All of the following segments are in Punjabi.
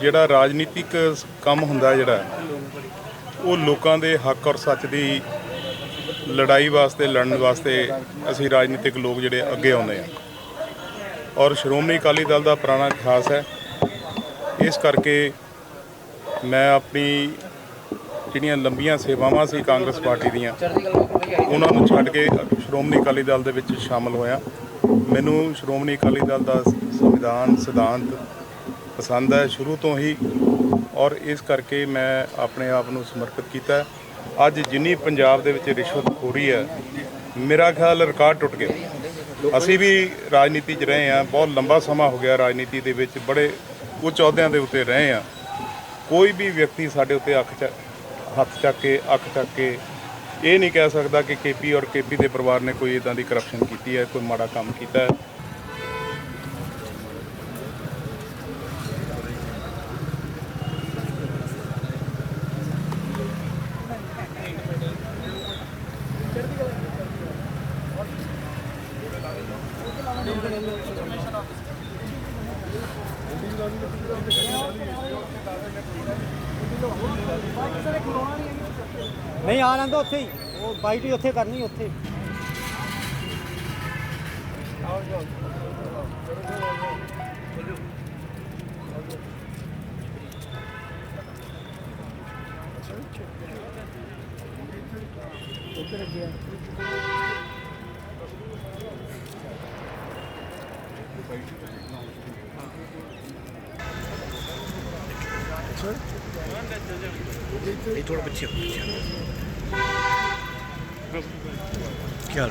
ਜਿਹੜਾ ਰਾਜਨੀਤਿਕ ਕੰਮ ਹੁੰਦਾ ਜਿਹੜਾ, ਉਹ ਲੋਕਾਂ ਦੇ ਹੱਕ ਔਰ ਸੱਚ ਦੀ ਲੜਾਈ ਵਾਸਤੇ, ਲੜਨ ਵਾਸਤੇ ਅਸੀਂ ਰਾਜਨੀਤਿਕ ਲੋਕ ਜਿਹੜੇ ਅੱਗੇ ਆਉਂਦੇ ਆ ਔਰ ਸ਼੍ਰੋਮਣੀ ਅਕਾਲੀ ਦਲ ਦਾ ਪੁਰਾਣਾ ਇਤਿਹਾਸ ਹੈ। ਇਸ ਕਰਕੇ ਮੈਂ ਆਪਣੀ ਜਿਹੜੀਆਂ ਲੰਬੀਆਂ ਸੇਵਾਵਾਂ ਸੀ ਕਾਂਗਰਸ ਪਾਰਟੀ ਦੀਆਂ, ਉਹਨਾਂ ਨੂੰ ਛੱਡ ਕੇ ਸ਼੍ਰੋਮਣੀ ਅਕਾਲੀ ਦਲ ਦੇ ਵਿੱਚ ਸ਼ਾਮਲ ਹੋਇਆ। ਮੈਨੂੰ ਸ਼੍ਰੋਮਣੀ ਅਕਾਲੀ ਦਲ ਦਾ ਸੰਵਿਧਾਨ, ਸਿਧਾਂਤ ਪਸੰਦ ਹੈ, ਸ਼ੁਰੂ ਤੋਂ ਹੀ। ਔਰ ਇਸ ਕਰਕੇ ਮੈਂ ਆਪਣੇ ਆਪ ਨੂੰ ਸਮਰਪਿਤ ਕੀਤਾ ਅੱਜ ਜਿੰਨੀ ਪੰਜਾਬ ਦੇ ਵਿੱਚ ਰਿਸ਼ਵਤ ਖੋਰੀ ਹੈ, ਮੇਰਾ ਖਿਆਲ ਰਿਕਾਰਡ ਟੁੱਟ ਗਿਆ। ਅਸੀਂ ਵੀ ਰਾਜਨੀਤੀ 'ਚ ਰਹੇ ਹਾਂ, ਬਹੁਤ ਲੰਬਾ ਸਮਾਂ ਹੋ ਗਿਆ ਰਾਜਨੀਤੀ ਦੇ ਵਿੱਚ, ਬੜੇ ਉੱਚ ਅਹੁਦਿਆਂ ਦੇ ਉੱਤੇ ਰਹੇ ਹਾਂ। ਕੋਈ ਵੀ ਵਿਅਕਤੀ ਸਾਡੇ ਉੱਤੇ ਅੱਖ ਚ, ਹੱਥ ਚੱਕ ਕੇ, ਅੱਖ ਚੱਕ ਕੇ, ਇਹ ਨਹੀਂ ਕਹਿ ਸਕਦਾ ਕਿ ਕੇਪੀ ਔਰ ਕੇਪੀ ਦੇ ਪਰਿਵਾਰ ਨੇ ਕੋਈ ਇਦਾਂ ਦੀ ਕਰਪਸ਼ਨ ਕੀਤੀ ਹੈ, ਕੋਈ ਮਾੜਾ ਕੰਮ ਕੀਤਾ ਹੈ। ਨਹੀਂ ਆ ਲੈਂਦਾ ਉੱਥੇ ਹੀ। ਉਹ ਬਾਈਟ ਹੀ ਉੱਥੇ ਕਰਨੀ ਉੱਥੇ। ਇਹ ਥੋੜਾ ਪਿੱਛੇ ਹੋ, ਪਿੱਛੇ ਕੀ ਹਾਲ ਪਿੱਛੇ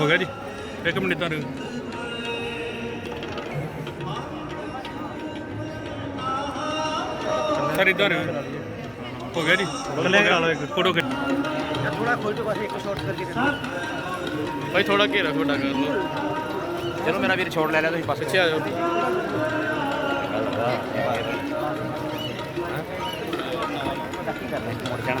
ਹੋ ਗਿਆ ਜੀ। ਇੱਕ ਮਿੰਟ ਤਾਂ ਰਹੋ ਸਰ ਇਧਰ ਹੋ ਗਿਆ ਜੀ। ਕੱਲੇ ਕਰਾ ਲਓ ਇੱਕ। ਫੋਟੋ ਖਿੱਚ ਥੋੜਾ ਖੋਲ ਕੇ ਬਸ ਇੱਕ ਸ਼ਾਟ ਕਰਕੇ ਦੇ ਭਾਈ ਥੋੜਾ ਘੇਰਾ ਛੋਟਾ ਕਰ ਲਓ। ਚਲੋ ਮੇਰਾ ਵੀਰ ਛੋੜ ਲੈ ਲਿਆ ਤੁਸੀਂ ਪਾਸੇ ਪਿੱਛੇ ਆ ਜਾਓ। ਮੁੜ ਜਾਣਾ।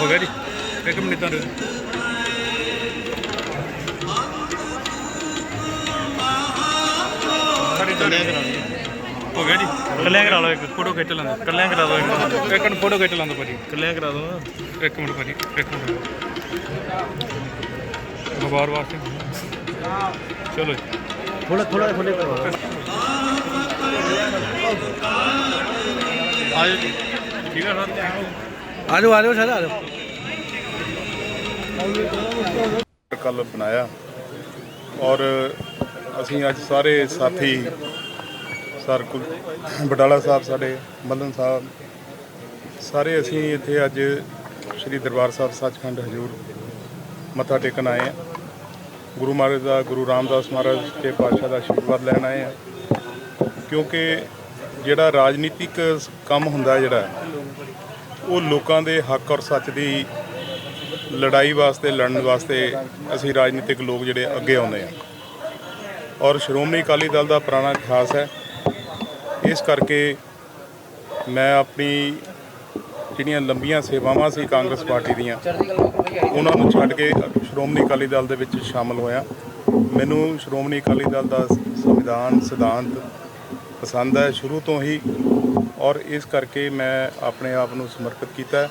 ਹੋ ਗਿਆ ਜੀ। ਇੱਕ ਮਿੰਟ ਤਾਂ ਹੋ ਗਿਆ ਜੀ। ਕੱਲਿਆਂ ਕਰਾ ਲਓ ਇੱਕ। ਫੋਟੋ ਖਿੱਚ ਲਾਂਗੇ ਕੱਲਿਆਂ ਕਰਾ ਦਿਓ ਇੱਕ। ਇੱਕ ਮਿੰਟ ਫੋਟੋ ਖਿੱਚ ਲਾਂਗੇ ਭਾਜੀ। ਕੱਲਿਆਂ ਕਰਾ ਦਿਓ ਇੱਕ ਮਿੰਟ ਭਾਜੀ ਇੱਕ ਮਿੰਟ। ਗਵਾਰ ਵਾਸਤੇ। ਚਲੋ ਜੀ। ਥੋੜਾ ਥੋੜਾ ਖੋਲੇ ਕਰਵਾ ਆਜੋ ਜੀ। ਠੀਕ ਹੈ ਸਰ ਆ ਜਾਓ ਆ ਜਾਓ ਸਰ ਆ ਜਾਓ ਕੱਲ ਬਣਾਇਆ ਔਰ ਅਸੀਂ ਅੱਜ ਸਾਰੇ ਸਾਥੀ, ਸਰ ਕੁਲ, ਬਡਾਲਾ ਸਾਹਿਬ, ਸਾਡੇ ਮੱਲਨ ਸਾਹਿਬ, ਸਾਰੇ ਅਸੀਂ ਇੱਥੇ ਅੱਜ ਸ੍ਰੀ ਦਰਬਾਰ ਸਾਹਿਬ ਸੱਚਖੰਡ ਹਜੂਰ ਮੱਥਾ ਟੇਕਣ ਆਏ ਹਾਂ। ਗੁਰੂ ਮਹਾਰਾਜ ਦਾ, ਗੁਰੂ ਰਾਮਦਾਸ ਮਹਾਰਾਜ ਦੇ ਪਾਤਸ਼ਾਹ ਦਾ ਆਸ਼ੀਰਵਾਦ ਲੈਣ ਆਏ ਹਾਂ। ਕਿਉਂਕਿ ਜਿਹੜਾ ਰਾਜਨੀਤਿਕ ਕੰਮ ਹੁੰਦਾ ਜਿਹੜਾ, ਉਹ ਲੋਕਾਂ ਦੇ ਹੱਕ ਔਰ ਸੱਚ ਦੀ ਲੜਾਈ ਵਾਸਤੇ, ਲੜਨ ਵਾਸਤੇ ਅਸੀਂ ਰਾਜਨੀਤਿਕ ਲੋਕ ਜਿਹੜੇ ਅੱਗੇ ਆਉਂਦੇ ਆ ਔਰ ਸ਼੍ਰੋਮਣੀ ਅਕਾਲੀ ਦਲ ਦਾ ਪੁਰਾਣਾ ਇਤਿਹਾਸ ਹੈ। ਇਸ ਕਰਕੇ ਮੈਂ ਆਪਣੀ ਜਿਹੜੀਆਂ ਲੰਬੀਆਂ ਸੇਵਾਵਾਂ ਸੀ ਕਾਂਗਰਸ ਪਾਰਟੀ ਦੀਆਂ, ਉਹਨਾਂ ਨੂੰ ਛੱਡ ਕੇ ਸ਼੍ਰੋਮਣੀ ਅਕਾਲੀ ਦਲ ਦੇ ਵਿੱਚ ਸ਼ਾਮਲ ਹੋਇਆ। ਮੈਨੂੰ ਸ਼੍ਰੋਮਣੀ ਅਕਾਲੀ ਦਲ ਦਾ ਸੰਵਿਧਾਨ, ਸਿਧਾਂਤ ਪਸੰਦ ਹੈ ਸ਼ੁਰੂ ਤੋਂ ਹੀ। ਔਰ ਇਸ ਕਰਕੇ ਮੈਂ ਆਪਣੇ ਆਪ ਨੂੰ ਸਮਰਪਿਤ ਕੀਤਾ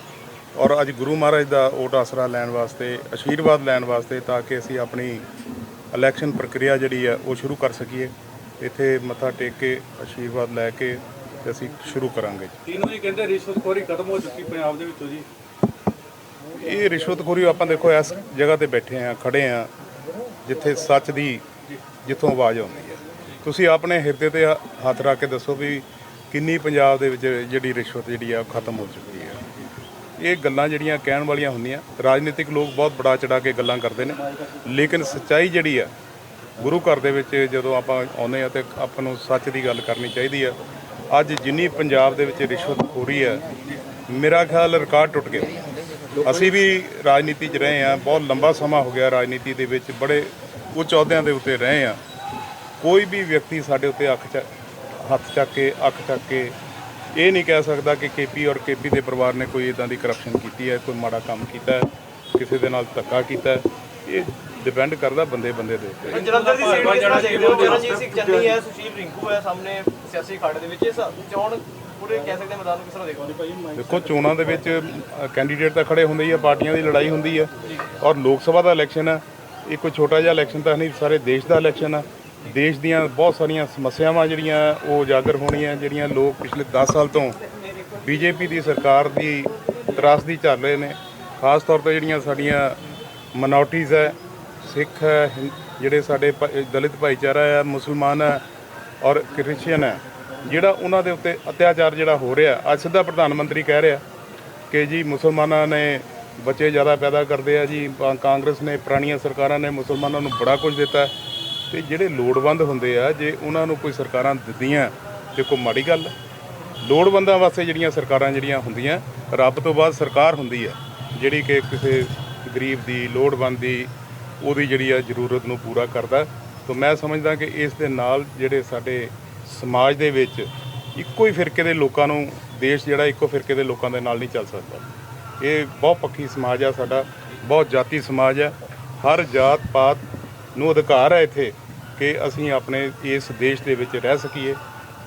ਔਰ ਅੱਜ ਗੁਰੂ ਮਹਾਰਾਜ ਦਾ ਓਟ ਆਸਰਾ ਲੈਣ ਵਾਸਤੇ ਆਸ਼ੀਰਵਾਦ ਲੈਣ ਵਾਸਤੇ ਤਾਂ ਕਿ ਅਸੀਂ ਆਪਣੀ ਇਲੈਕਸ਼ਨ ਪ੍ਰਕਿਰਿਆ ਜਿਹੜੀ ਹੈ ਉਹ ਸ਼ੁਰੂ ਕਰ ਸਕੀਏ। ਇੱਥੇ ਮੱਥਾ ਟੇਕ ਕੇ ਆਸ਼ੀਰਵਾਦ ਲੈ ਕੇ ਤੇ ਅਸੀਂ ਸ਼ੁਰੂ ਕਰਾਂਗੇ। ਇਹਨੂੰ ਜੀ ਕਹਿੰਦੇ ਰਿਸ਼ਵਤਖੋਰੀ ਖਤਮ ਹੋ ਚੁੱਕੀ ਪੰਜਾਬ ਦੇ ਵਿੱਚੋਂ ਜੀ। ਇਹ ਰਿਸ਼ਵਤਖੋਰੀ ਆਪਾਂ ਦੇਖੋ ਇਸ ਜਗ੍ਹਾ ਤੇ ਬੈਠੇ ਆ ਖੜੇ ਆ ਜਿੱਥੇ ਸੱਚ ਦੀ ਜਿੱਥੋਂ ਆਵਾਜ਼ ਆਉਂਦੀ ਹੈ। ਤੁਸੀਂ ਆਪਣੇ ਹਿਰਦੇ ਤੇ ਹ- ਹੱਥ ਰੱਖ ਕੇ ਦੱਸੋ ਵੀ ਕਿੰਨੀ ਪੰਜਾਬ ਦੇ ਵਿੱਚ ਜਿਹੜੀ ਰਿਸ਼ਵਤ ਜਿਹੜੀ ਆ ਖਤਮ ਹੋ ਚੁੱਕੀ ਹੈ। ਇਹ ਗੱਲਾਂ ਜਿਹੜੀਆਂ ਕਹਿਣ ਵਾਲੀਆਂ ਹੁੰਦੀਆਂ, ਰਾਜਨੀਤਿਕ ਲੋਕ ਬਹੁਤ ਬੜਾ ਚੜਾ ਕੇ ਗੱਲਾਂ ਕਰਦੇ ਨੇ, ਲੇਕਿਨ ਸੱਚਾਈ ਜਿਹੜੀ ਆ, ਗੁਰੂ ਘਰ ਦੇ ਵਿੱਚ ਜਦੋਂ ਆਪਾਂ ਆਉਂਦੇ ਆ ਤੇ ਆਪਾਂ ਨੂੰ ਸੱਚ ਦੀ ਗੱਲ ਕਰਨੀ ਚਾਹੀਦੀ ਆ, ਅੱਜ ਜਿੰਨੀ ਪੰਜਾਬ ਦੇ ਵਿੱਚ ਰਿਸ਼ਵਤਖੋਰੀ ਹੈ ਮੇਰਾ ਖਿਆਲ ਰਿਕਾਰਡ ਟੁੱਟ ਗਿਆ। ਅਸੀਂ ਵੀ ਰਾਜਨੀਤੀ 'ਚ ਰਹੇ ਆ, ਬਹੁਤ ਲੰਬਾ ਸਮਾਂ ਹੋ ਗਿਆ ਰਾਜਨੀਤੀ ਦੇ ਵਿੱਚ, ਬੜੇ ਉੱਚ ਅਹੁਦਿਆਂ ਦੇ ਉੱਤੇ ਰਹੇ ਆ। ਕੋਈ ਵੀ ਵਿਅਕਤੀ ਸਾਡੇ ਉੱਤੇ ਅੱਖ ਚ, ਹੱਥ ਚੱਕ ਕੇ, ਅੱਖ ਚੱਕ ਕੇ ਇਹ ਨਹੀਂ ਕਹਿ ਸਕਦਾ ਕਿ ਕੇਪੀ ਔਰ ਕੇਪੀ ਦੇ ਪਰਿਵਾਰ ਨੇ ਕੋਈ ਇਦਾਂ ਦੀ ਕਰਪਸ਼ਨ ਕੀਤੀ ਹੈ ਕੋਈ ਮਾੜਾ ਕੰਮ ਕੀਤਾ ਹੈ ਕਿਸੇ ਦੇ ਨਾਲ ਧੱਕਾ ਕੀਤਾ ਹੈ। ਇਹ ਡਿਪੈਂਡ ਕਰਦਾ ਬੰਦੇ ਬੰਦੇ ਦੇ ਉੱਤੇ ਜਲੰਧਰ ਦੀ ਸੀਟ ਕਿਸ ਤਰ੍ਹਾਂ ਦੇਖਦੇ ਹੋ ਚਰਨਜੀਤ ਸਿੰਘ ਚੰਨੀ ਹੈ ਸੁਸ਼ੀਲ ਰਿੰਕੂ ਹੈ ਸਾਹਮਣੇ ਸਿਆਸੀ ਖਾੜੇ ਦੇ ਵਿੱਚ। ਇਹ ਸਭ ਚੋਣ ਪੂਰੇ ਕਹਿ ਸਕਦੇ ਹਾਂ ਮੈਦਾਨ ਨੂੰ ਕਿਸ ਤਰ੍ਹਾਂ ਦੇਖਦੇ ਹੋ ਦੇਖੋ ਚੋਣਾਂ ਦੇ ਵਿੱਚ ਕੈਂਡੀਡੇਟ ਤਾਂ ਖੜੇ ਹੁੰਦੇ ਹੀ ਆ ਪਾਰਟੀਆਂ ਦੀ ਲੜਾਈ ਹੁੰਦੀ ਹੈ ਔਰ ਲੋਕ ਸਭਾ ਦਾ ਇਲੈਕਸ਼ਨ ਹੈ ਇਹ ਕੋਈ ਛੋਟਾ ਜਿਹਾ ਇਲੈਕਸ਼ਨ ਤਾਂ ਨਹੀਂ ਸਾਰੇ ਦੇਸ਼ ਦਾ ਇਲੈਕਸ਼ਨ ਹੈ ਦੇਸ਼ ਦੀਆਂ ਬਹੁਤ ਸਾਰੀਆਂ ਸਮੱਸਿਆਵਾਂ ਜਿਹੜੀਆਂ ਉਹ ਉਜਾਗਰ ਹੋਣੀਆਂ, ਜਿਹੜੀਆਂ ਲੋਕ ਪਿਛਲੇ 10 ਸਾਲ ਤੋਂ ਬੀਜੇਪੀ ਦੀ ਸਰਕਾਰ ਦੀ ਤਰਾਸਦੀ ਝੱਲ ਰਹੇ ਨੇ। ਖਾਸ ਤੌਰ ਤੇ ਜਿਹੜੀਆਂ ਸਾਡੀਆਂ ਮਨਾਰਟੀਜ਼ ਹੈ, ਸਿੱਖ ਹੈ, ਹਿੰ- ਜਿਹੜੇ ਸਾਡੇ ਭ- ਦਲਿਤ ਭਾਈਚਾਰਾ ਹੈ, ਮੁਸਲਮਾਨ ਹੈ ਔਰ ਕ੍ਰਿਸਚੀਅਨ ਹੈ, ਜਿਹੜਾ ਉਹਨਾਂ ਦੇ ਉੱਤੇ ਅਤਿਆਚਾਰ ਜਿਹੜਾ ਹੋ ਰਿਹਾ, ਅੱਜ ਸਿੱਧਾ ਪ੍ਰਧਾਨ ਮੰਤਰੀ ਕਹਿ ਰਿਹਾ ਕਿ ਜੀ ਮੁਸਲਮਾਨਾਂ ਨੇ ਬੱਚੇ ਜ਼ਿਆਦਾ ਪੈਦਾ ਕਰਦੇ ਆ ਜੀ ਕਾਂਗਰਸ ਨੇ, ਪੁਰਾਣੀਆਂ ਸਰਕਾਰਾਂ ਨੇ ਮੁਸਲਮਾਨਾਂ ਨੂੰ ਬੜਾ ਕੁਝ ਦਿੱਤਾ। ਤੇ ਜਿਹੜੇ ਲੋੜਵੰਦ ਹੁੰਦੇ ਆ, ਜੇ ਉਹਨਾਂ ਨੂੰ ਕੋਈ ਸਰਕਾਰਾਂ ਦਿੰਦੀਆਂ ਤੇ ਕੋਈ ਮਾੜੀ ਗੱਲ ਹੈ। ਲੋੜਵੰਦਾਂ ਵਾਸਤੇ ਜਿਹੜੀਆਂ ਸਰਕਾਰਾਂ ਜਿਹੜੀਆਂ ਹੁੰਦੀਆਂ, ਰੱਬ ਤੋਂ ਬਾਅਦ ਸਰਕਾਰ ਹੁੰਦੀ ਹੈ ਜਿਹੜੀ ਕਿ ਕਿਸੇ ਗਰੀਬ ਦੀ, ਲੋੜਵੰਦ ਦੀ, ਉਹਦੀ ਜਿਹੜੀ ਆ ਜ਼ਰੂਰਤ ਨੂੰ ਪੂਰਾ ਕਰਦਾ ਤਾਂ ਮੈਂ ਸਮਝਦਾ ਕਿ ਇਸ ਦੇ ਨਾਲ ਜਿਹੜੇ ਸਾਡੇ ਸਮਾਜ ਦੇ ਵਿੱਚ ਇੱਕੋ ਹੀ ਫਿਰਕੇ ਦੇ ਲੋਕਾਂ ਨੂੰ, ਦੇਸ਼ ਜਿਹੜਾ ਇੱਕੋ ਫਿਰਕੇ ਦੇ ਲੋਕਾਂ ਦੇ ਨਾਲ ਨਹੀਂ ਚੱਲ ਸਕਦਾ ਇਹ ਬਹੁਤ ਪੱਖੀ ਸਮਾਜ ਆ ਸਾਡਾ, ਬਹੁਤ ਜਾਤੀ ਸਮਾਜ ਆ ਹਰ ਜਾਤ ਪਾਤ ਨੂੰ ਅਧਿਕਾਰ ਹੈ ਇੱਥੇ ਕਿ ਅਸੀਂ ਆਪਣੇ ਇਸ ਦੇਸ਼ ਦੇ ਵਿੱਚ ਰਹਿ ਸਕੀਏ।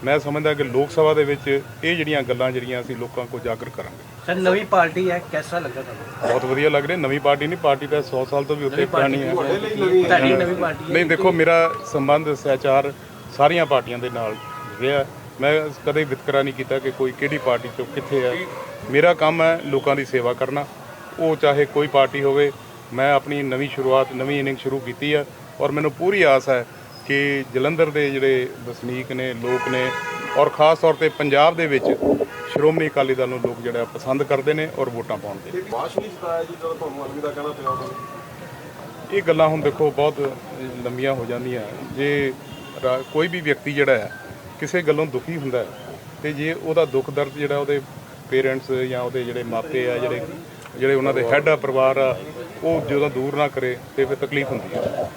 ਮੈਂ ਸਮਝਦਾ ਕਿ ਲੋਕ ਸਭਾ ਦੇ ਵਿੱਚ ਇਹ ਜਿਹੜੀਆਂ ਗੱਲਾਂ ਜਿਹੜੀਆਂ ਅਸੀਂ ਲੋਕਾਂ ਕੋਲ ਜਾਗਰ ਕਰਾਂਗੇ। ਸਰ ਨਵੀਂ ਪਾਰਟੀ ਹੈ ਕਿਹਦਾ ਲੱਗਾ ਤੁਹਾਨੂੰ? ਬਹੁਤ ਵਧੀਆ ਲੱਗ ਰਿਹਾ। ਨਵੀਂ ਪਾਰਟੀ ਨਹੀਂ ਪਾਰਟੀ ਤਾਂ 100 ਸਾਲ ਤੋਂ ਵੀ ਉੱਤੇ ਪੁਰਾਣੀ ਹੈ। ਤੁਹਾਡੀ ਨਵੀਂ ਪਾਰਟੀ ਹੈ। ਨਹੀਂ ਦੇਖੋ ਮੇਰਾ ਸੰਬੰਧ ਸਹਿਚਾਰ ਸਾਰੀਆਂ ਪਾਰਟੀਆਂ ਦੇ ਨਾਲ ਰਿਹਾ। ਮੈਂ ਕਦੇ ਵਿਤਕਰਾ ਨਹੀਂ ਕੀਤਾ ਕਿ ਕੋਈ ਕਿਹੜੀ ਪਾਰਟੀ ਚੋਂ ਕਿੱਥੇ ਹੈ। ਮੇਰਾ ਕੰਮ ਹੈ ਲੋਕਾਂ ਦੀ ਸੇਵਾ ਕਰਨਾ। ਉਹ ਚਾਹੇ ਕੋਈ ਪਾਰਟੀ ਹੋਵੇ ਮੈਂ ਆਪਣੀ ਨਵੀਂ ਸ਼ੁਰੂਆਤ ਨਵੀਂ ਇਨਿੰਗ ਸ਼ੁਰੂ ਕੀਤੀ ਹੈ। ਔਰ ਮੈਨੂੰ ਪੂਰੀ ਆਸ ਹੈ ਕਿ ਜਲੰਧਰ ਦੇ ਜਿਹੜੇ ਵਸਨੀਕ ਨੇ ਲੋਕ ਨੇ ਔਰ ਖਾਸ ਤੌਰ ਤੇ ਪੰਜਾਬ ਦੇ ਵਿੱਚ ਸ਼੍ਰੋਮਣੀ ਅਕਾਲੀ ਦਲ ਨੂੰ ਲੋਕ ਜਿਹੜਾ ਪਸੰਦ ਕਰਦੇ ਨੇ ਔਰ ਵੋਟਾਂ ਉਹਨਾਂ ਨੂੰ ਇਹ ਗੱਲਾਂ ਹੁਣ ਦੇਖੋ ਬਹੁਤ ਲੰਬੀਆਂ ਹੋ ਜਾਂਦੀਆਂ। ਜੇ ਕੋਈ ਵੀ ਵਿਅਕਤੀ ਜਿਹੜਾ ਹੈ ਕਿਸੇ ਗੱਲੋਂ ਦੁਖੀ ਹੁੰਦਾ ਹੈ ਤੇ ਜੇ ਉਹਦਾ ਦੁੱਖ ਦਰਦ ਜਿਹੜਾ ਉਹਦੇ ਪੇਰੈਂਟਸ ਜਾਂ ਉਹਦੇ ਜਿਹੜੇ ਮਾਪੇ ਆ ਜਿਹੜੇ ਜਿਹੜੇ ਉਹਨਾਂ ਦੇ ਹੈੱਡ ਆ ਪਰਿਵਾਰ ਆ ਉਹ ਜਦੋਂ ਦੂਰ ਨਾ ਕਰੇ ਤੇ ਫਿਰ ਤਕਲੀਫ ਹੁੰਦੀ ਹੈ।